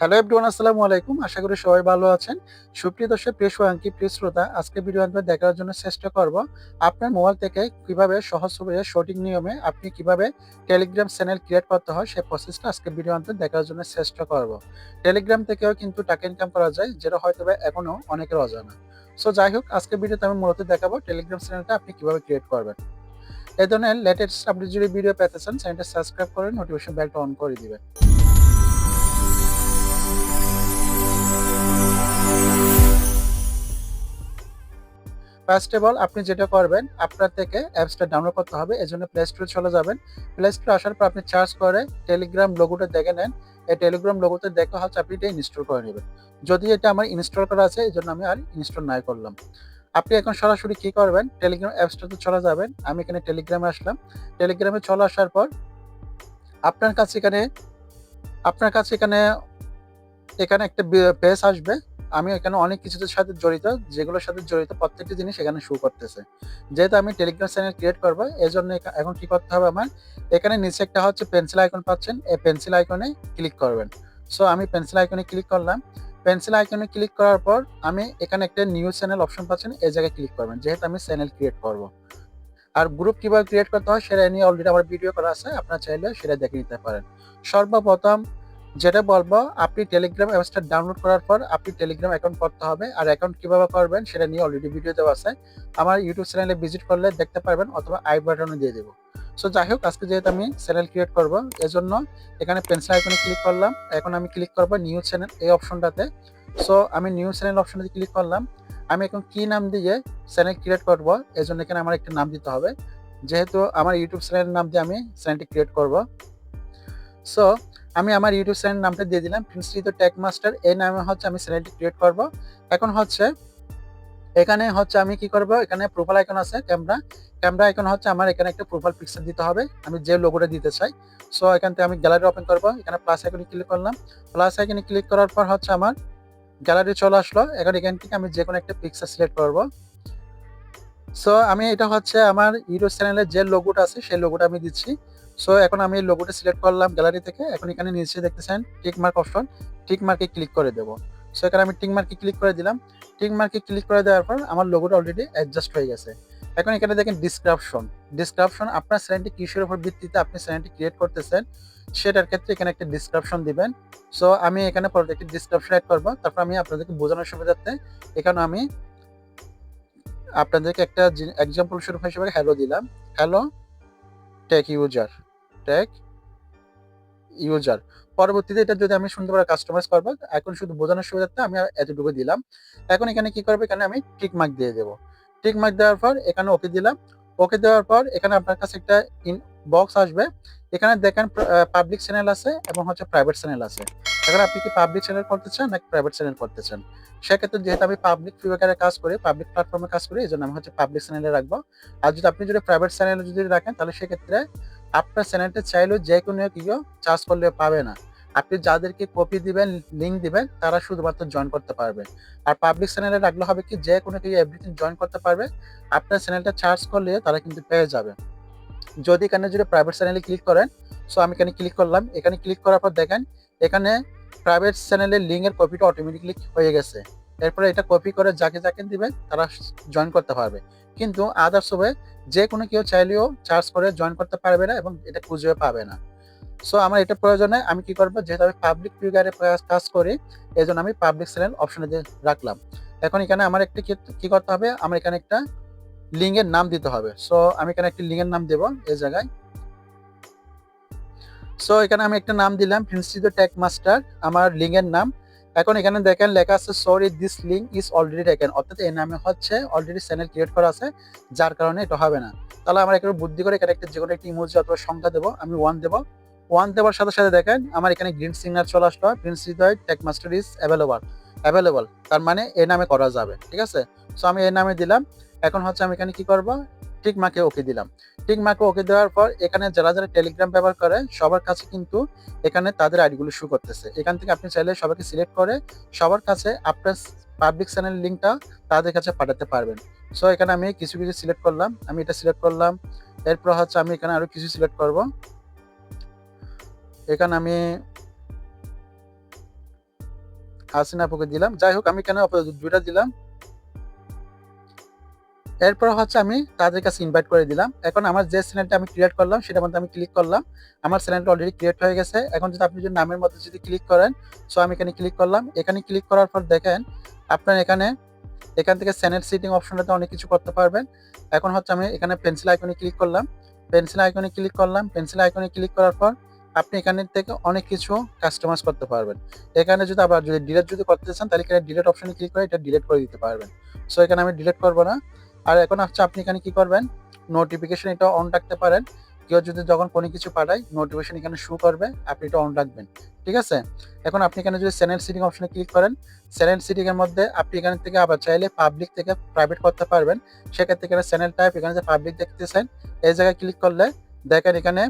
Hello everyone আসসালামু আলাইকুম। আশা করি সবাই ভালো আছেন। সুপ্রিয় দর্শক, প্রিয় আঙ্কি প্রিয় শ্রোতা আজকে ভিডিও আমি দেখার জন্য চেষ্টা করব আপনার মোবাইল থেকে কীভাবে সহজ উপায়ে সঠিক নিয়মে আপনি কীভাবে টেলিগ্রাম চ্যানেল ক্রিয়েট করতে হয় সেই প্রসেসটা আজকে ভিডিও আনতে দেখার জন্য চেষ্টা করব। টেলিগ্রাম থেকেও কিন্তু টাকা ইনকাম করা যায়, যেটা হয়তো বা এখনও অনেকের অজানা। সো যাই হোক আজকে ভিডিওতে আমি মূলত দেখাবো টেলিগ্রাম চ্যানেলটা আপনি কীভাবে ক্রিয়েট করবেন। এই ধরনের লেটেস্ট আপডেট যদি ভিডিও পেতে চান চ্যানেলটা সাবস্ক্রাইব করে নোটিফিকেশন বেলটা অন করে দিবেন। ফার্স্ট অফ অল আপনি যেটা করবেন, আপনার থেকে অ্যাপসটা ডাউনলোড করতে হবে, এজন্য প্লে স্টোরে চলে যাবেন। প্লে স্টোরে আসার পর আপনি চার্জ করে টেলিগ্রাম লোগোটা দেখে নেন। এই টেলিগ্রাম লোগোতে দেখা হচ্ছে আপনি এটা ইনস্টল করে নেবেন। যদি এটা আমার ইনস্টল করা আছে, এই জন্য আমি আর ইনস্টল নাই করলাম। আপনি এখন সরাসরি কি করবেন? টেলিগ্রাম অ্যাপসটাতে চলে যাবেন। আমি এখানে টেলিগ্রামে আসলাম। টেলিগ্রামে চলে আসার পর আপনার কাছে এখানে, আপনার কাছে এখানে এখানে একটা পেজ আসবে। আমি এখানে অনেক কিছুদের সাথে জড়িত, যেগুলোর সাথে জড়িত প্রত্যেকটি জিনিস এখানে শো করতেছে। যেহেতু আমি টেলিগ্রাম চ্যানেল ক্রিয়েট করব এই জন্য এখন কি করতে হবে আমার? এখানে নিচে একটা হচ্ছে পেন্সিল আইকন পাচ্ছেন, এই পেন্সিল আইকনে ক্লিক করবেন। সো আমি পেন্সিল আইকনে ক্লিক করলাম। পেন্সিল আইকনে ক্লিক করার পর আমি এখানে একটা নিউ চ্যানেল অপশন পাচ্ছেন, এই জায়গায় ক্লিক করবেন, যেহেতু আমি চ্যানেল ক্রিয়েট করব। আর গ্রুপ কীভাবে ক্রিয়েট করতে হয়, সেটা নিয়ে অলরেডি আমার ভিডিও করা আছে, আপনারা চাইলে সেটা দেখে নিতে পারেন। সর্বপ্রথম যেটা বলব, আপনি টেলিগ্রাম অ্যাপসটা ডাউনলোড করার পর আপনি টেলিগ্রাম অ্যাকাউন্ট করতে হবে। আর অ্যাকাউন্ট কীভাবে করবেন সেটা নিয়ে অলরেডি ভিডিও দেওয়া আছে। আমার ইউটিউব চ্যানেলে ভিজিট করলে দেখতে পারবেন অথবা আই বাটনে দিয়ে দেবো। সো যাই হোক, আজকে যেহেতু আমি চ্যানেল ক্রিয়েট করব, এজন্য এখানে পেন্সিল আইকনে ক্লিক করলাম। এখন আমি ক্লিক করব নিউ চ্যানেল এই অপশনটাতে সো আমি নিউ চ্যানেল অপশনটাতে ক্লিক করলাম। আমি এখন কি নাম দিয়ে চ্যানেল ক্রিয়েট করব, এজন্য এখানে আমার একটা নাম দিতে হবে। যেহেতু আমার ইউটিউব চ্যানেলের নাম দিয়ে আমি চ্যানেলটি ক্রিয়েট করব। সো আমি আমার ইউটিউব চ্যানেল নামটা দিয়ে দিলাম প্রিন্সিত টেক মাস্টার এই নামে হচ্ছে আমি চ্যানেলটি ক্রিয়েট করব। এখন হচ্ছে, এখানে হচ্ছে আমি কি করব, এখানে প্রোফাইল আইকন আছে ক্যামেরা ক্যামেরা আইকন হচ্ছে আমার এখানে একটা প্রোফাইল পিকচার দিতে হবে, আমি যে লোগোটা দিতে চাই। সো এখান থেকে আমি গ্যালারি ওপেন করব, এখানে প্লাস আইকনে ক্লিক করলাম। প্লাস আইকনে ক্লিক করার পর হচ্ছে আমার গ্যালারি চলে আসলো। এখন এখান থেকে আমি যে কোনো একটা পিকচার সিলেক্ট করব। সো আমি এটা হচ্ছে আমার ইউটিউব চ্যানেলের যে লোগোটা আছে, সেই লোগোটা আমি দিচ্ছি। সো এখন আমি লোগোটা সিলেক্ট করলাম গ্যালারি থেকে। এখন এখানে নিচে দেখতেছেন টিক মার্ক অপশন টিক মার্কে ক্লিক করে দেবো। সো এখানে আমি টিক মার্কে ক্লিক করে দিলাম। টিক মার্কে ক্লিক করে দেওয়ার পর আমার লোগোটা অলরেডি অ্যাডজাস্ট হয়ে গেছে। এখন এখানে দেখেন ডিসক্রিপশন ডিসক্রিপশন আপনার চ্যানেলটি কিসের উপর ভিত্তিতে আপনি চ্যানেলটি ক্রিয়েট করতেছেন, সেটার ক্ষেত্রে এখানে একটা ডিসক্রিপশন দিবেন। সো আমি এখানে পরে একটি ডিসক্রিপশন অ্যাড করব। তারপর আমি আপনাদেরকে বোঝানোর সুবিধার্থে এখানে আমি আপনাদেরকে একটা এক্সাম্পল স্বরূপ হিসেবে হ্যালো দিলাম। Hello tech user tech user পরবর্তীতে এটা যদি আমি সুন্দরভাবে কাস্টমাইজ করব এখন শুধু বোঝানোর সুবিধার্থে আমি এতটুকু দিলাম। এখন এখানে কি করব? এখানে আমি টিক মার্ক দিয়ে দেবো। টিক মার্ক দেওয়ার পর এখানে ওকে দিলাম। ওকে দেওয়ার পর এখানে আপনার কাছে একটা ইন বক্স আসবে। এখানে দেখেন পাবলিক চ্যানেল আছে এবং হচ্ছে প্রাইভেট চ্যানেল আছে। এখন আপনি কি পাবলিক চ্যানেল করতে চান নাকি প্রাইভেট চ্যানেল করতে চান? সেক্ষেত্রে যেহেতু আমি পাবলিক ফিভারে কাজ করি পাবলিক প্ল্যাটফর্মে কাজ করি, এই জন্য আমি হচ্ছে পাবলিক চ্যানেলে রাখব। আর যদি আপনি যদি প্রাইভেট চ্যানেলে যদি রাখেন, তাহলে সেক্ষেত্রে আপনার চ্যানেলটা চাইলেও যে কোনো কেউ চার্জ করলে পাবে না। আপনি যাদেরকে কপি দিবেন লিঙ্ক দিবেন, তারা শুধুমাত্র জয়েন করতে পারবে। আর পাবলিক চ্যানেলে রাখলে হবে কি, যে কোনো কেউ এভরিথিং জয়েন করতে পারবে। আপনার চ্যানেলটা চার্জ করলে তারা কিন্তু পেয়ে যাবে। যদি এখানে যদি প্রাইভেট চ্যানেলে ক্লিক করেন সো আমি এখানে ক্লিক করলাম। এখানে ক্লিক করার পর দেখেন, এখানে প্রাইভেট চ্যানেলের লিঙ্কের কপিটা অটোমেটিকলি হয়ে গেছে। এরপরে এটা কপি করে যাকে যাকে দিবেন, তারা জয়েন করতে পারবে। কিন্তু আদার্স হবে যে কোনো কেউ চাইলেও চার্জ করে জয়েন করতে পারবে না এবং এটা খুঁজেও পাবে না। সো আমার এটা প্রয়োজনে আমি কি করব, যেহেতু আমি পাবলিক ফিগারে কাজ করি এই জন্য আমি পাবলিক চ্যানেল অপশনে দিয়ে রাখলাম। এখন এখানে আমার একটা কি করতে হবে? আমার এখানে একটা লিঙ্কের নাম দিতে হবে। সো আমি এখানে একটি লিঙ্কের নাম দেবো এই জায়গায়। সো এখানে আমি একটা নাম দিলাম প্রিন্সিদ টেক মাস্টার আমার লিঙ্কের নাম। এখন এখানে দেখেন লেখা আছে sorry this link is already taken অর্থাৎ এই নামে হচ্ছে অলরেডি চ্যানেল ক্রিয়েট করা আছে, যার কারণে এটা হবে না। তাহলে আমরা এখানে বুদ্ধি করে এখানে একটা যে কোনো একটা ইমোজি অথবা সংখ্যা দেবো, আমি ওয়ান দেবো। ওয়ান দেওয়ার সাথে সাথে দেখেন, আমার এখানে গ্রিন সিগনাল চলে আসলো prince Hridoy tech master is available available তার মানে এই নামে করা যাবে, ঠিক আছে? সো আমি এই নামে দিলাম, এখন হচ্ছে আমি এখানে কি করব? টিক মাকে ওকে দিলাম। টিক মাকে ওকে দেওয়ার পর এখানে যারা যারা টেলিগ্রাম ব্যবহার করে, সবার কাছে কিন্তু এখানে তাদের আইডিগুলো শু করতেছে। এখান থেকে আপনি চাইলে সবাইকে সিলেক্ট করে সবার কাছে আপনার পাবলিক চ্যানেল লিঙ্কটা তাদের কাছে পাঠাতে পারবেন। সো এখানে আমি কিছু কিছু সিলেক্ট করলাম। আমি এটা সিলেক্ট করলাম। এরপর হচ্ছে আমি এখানে আরও কিছু সিলেক্ট করব। এখানে আমি হাসিনা আপুকে দিলাম। যাই হোক, আমি আপাতত দুইটা দিলাম। এরপর হচ্ছে আমি তাদের কাছে ইনভাইট করে দিলাম। এখন আমার যে চ্যানেলটা আমি ক্রিয়েট করলাম, সেটার মধ্যে আমি ক্লিক করলাম। আমার চ্যানেলটা অলরেডি ক্রিয়েট হয়ে গেছে। এখন যদি আপনি যদি নামের মধ্যে যদি ক্লিক করেন সো আমি এখানে ক্লিক করলাম। এখানে ক্লিক করার পর দেখেন, আপনার এখানে, এখান থেকে চ্যানেল সিটিং অপশনটাতে অনেক কিছু করতে পারবেন। এখন হচ্ছে আমি এখানে পেন্সিল আইকনে ক্লিক করলাম। পেন্সিল আইকনে ক্লিক করলাম। পেন্সিল আইকনে ক্লিক করার পর আপনি এখানে থেকে অনেক কিছু কাস্টমাইজ করতে পারবেন। এখানে যদি আবার যদি ডিলেট যদি করতে চান, তাহলে এখানে ডিলিট অপশনে ক্লিক করে এটা ডিলিট করে দিতে পারবেন। সো এখানে আমি ডিলিট করব না। আর এখন হচ্ছে আপনি এখানে কি করবেন? নোটিফিকেশন এটা অন রাখতে পারেন। কেউ যদি যখন কোনো কিছু পাঠায় নোটিফিকেশন এখানে শো করবে, আপনি এটা অন রাখবেন। ঠিক আছে? এখন আপনি এখানে যদি চ্যানেল সিটিং অপশনে ক্লিক করেন চ্যানেল সিটিং এর মধ্যে আপনি এখান থেকে আবার চাইলে পাবলিক থেকে প্রাইভেট করতে পারবেন। সেক্ষেত্রে এখানে চ্যানেল টাইপ এখানে যে পাবলিক দেখতেছেন, এই জায়গায় ক্লিক করলে দেখেন এখানে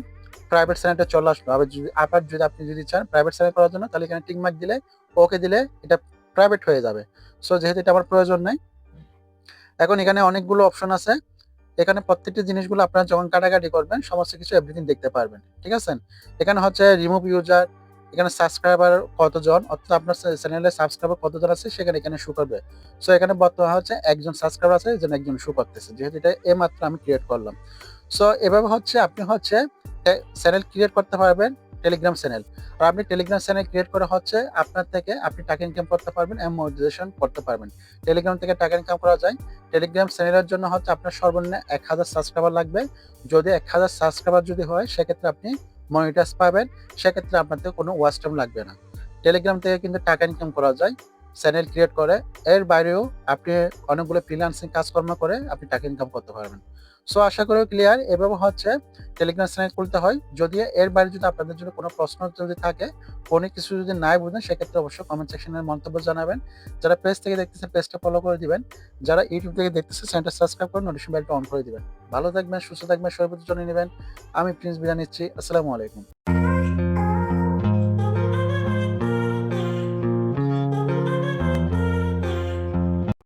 প্রাইভেট চ্যানেলটা চলে আসলো। আবার যদি আবার যদি আপনি যদি চান প্রাইভেট চ্যানেল করার জন্য, তাহলে এখানে টিকমার্ক দিলে ওকে দিলে এটা প্রাইভেট হয়ে যাবে। সো যেহেতু এটা আমার প্রয়োজন নেই এখন এখানে অনেকগুলো অপশন আছে। এখানে প্রত্যেকটি জিনিসগুলো আপনারা যখন কাটাকাটি করবেন, সমস্ত কিছু এভরিথিং দেখতে পারবেন, ঠিক আছে? এখানে হচ্ছে রিমুভ ইউজার এখানে সাবস্ক্রাইবার কতজন, অর্থাৎ আপনার চ্যানেলে সাবস্ক্রাইবার কতজন আছে, সেখানে এখানে শু করবে। সো এখানে বর্তমানে হচ্ছে একজন সাবস্ক্রাইবার আছে যেন একজন শু করতেছে, যেহেতু এটা এই মাত্র আমি ক্রিয়েট করলাম। সো এভাবে হচ্ছে আপনি হচ্ছে চ্যানেল ক্রিয়েট করতে পারবেন। টেলিগ্রাম চ্যানেল আর আপনি টেলিগ্রাম চ্যানেল ক্রিয়েট করা হচ্ছে আপনার থেকে আপনি টাকা ইনকাম করতে পারবেন এবং মনিটাইজেশন করতে পারবেন। টেলিগ্রাম থেকে টাকা ইনকাম করা যায়। টেলিগ্রাম চ্যানেলের জন্য হচ্ছে আপনার সর্বনিম্ন এক হাজার সাবস্ক্রাইবার লাগবে। যদি এক হাজার সাবস্ক্রাইবার যদি হয়, সেক্ষেত্রে আপনি মনিটাইজ পাবেন। সেক্ষেত্রে আপনার থেকে কোনো ওয়াচ টাইম লাগবে না। টেলিগ্রাম থেকে কিন্তু টাকা ইনকাম করা যায়। চ্যানেল ক্রিয়েট করে, এর বাইরেও আপনি অনেকগুলো ফ্রিল্যান্সিং কাজকর্ম করে আপনি টাকা ইনকাম করতে পারবেন। সো আশা করি ক্লিয়ার এভাবে হচ্ছে টেলিগ্রাম চ্যানেল খুলতে হয়। যদি এর বাইরে যদি আপনাদের জন্য কোনো প্রশ্ন যদি থাকে, কোনো কিছু যদি নাই বুঝেন, সেক্ষেত্রে অবশ্যই কমেন্ট সেকশনের মন্তব্য জানাবেন। যারা পেজ থেকে দেখতেছেন পেজটা ফলো করে দিবেন। যারা ইউটিউব থেকে দেখতেছে চ্যানেলটা সাবস্ক্রাইব করে নোটিফিকেশন বেলটা অন করে দিবেন। ভালো থাকবেন, সুস্থ থাকবেন, সর্বোচ্চ জন্য নেবেন। আমি প্রিন্স বিদায় নিচ্ছি। আসসালামু আলাইকুম।